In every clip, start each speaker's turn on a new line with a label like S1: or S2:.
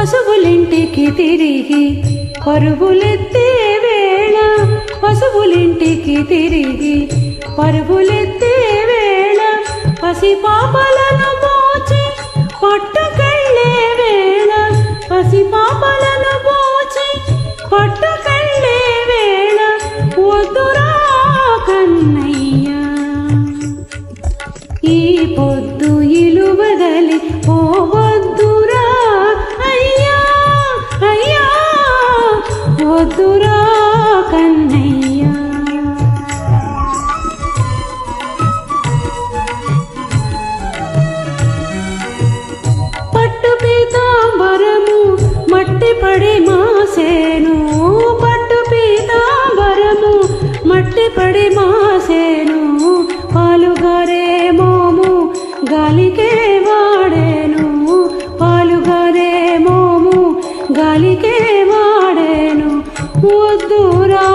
S1: పశువులింటికి తిరిగి పరుగులెత్తే వేళ పశువులింటికి తిరిగి పరుగులెత్తే వేళ పసి పాపలను మోచి పట్టుకెళ్ళే పడి మాసేను పట్టు పీతాంబరము మట్టి పడి మాసేను. పాలుగారే మోము గాలికే వాడేను. పాలుగారే మోము గాలికే వాడేను. వద్దురా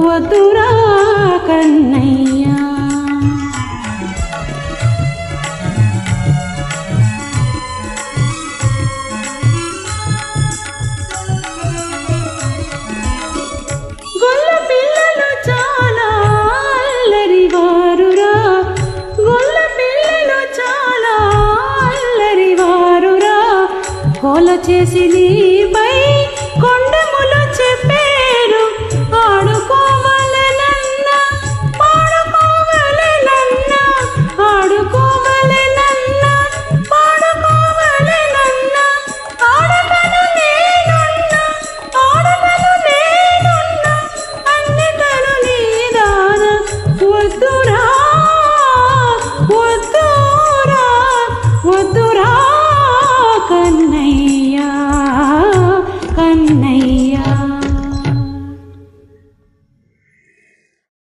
S1: వద్దురా కన్నయ్య. చేసి నీపై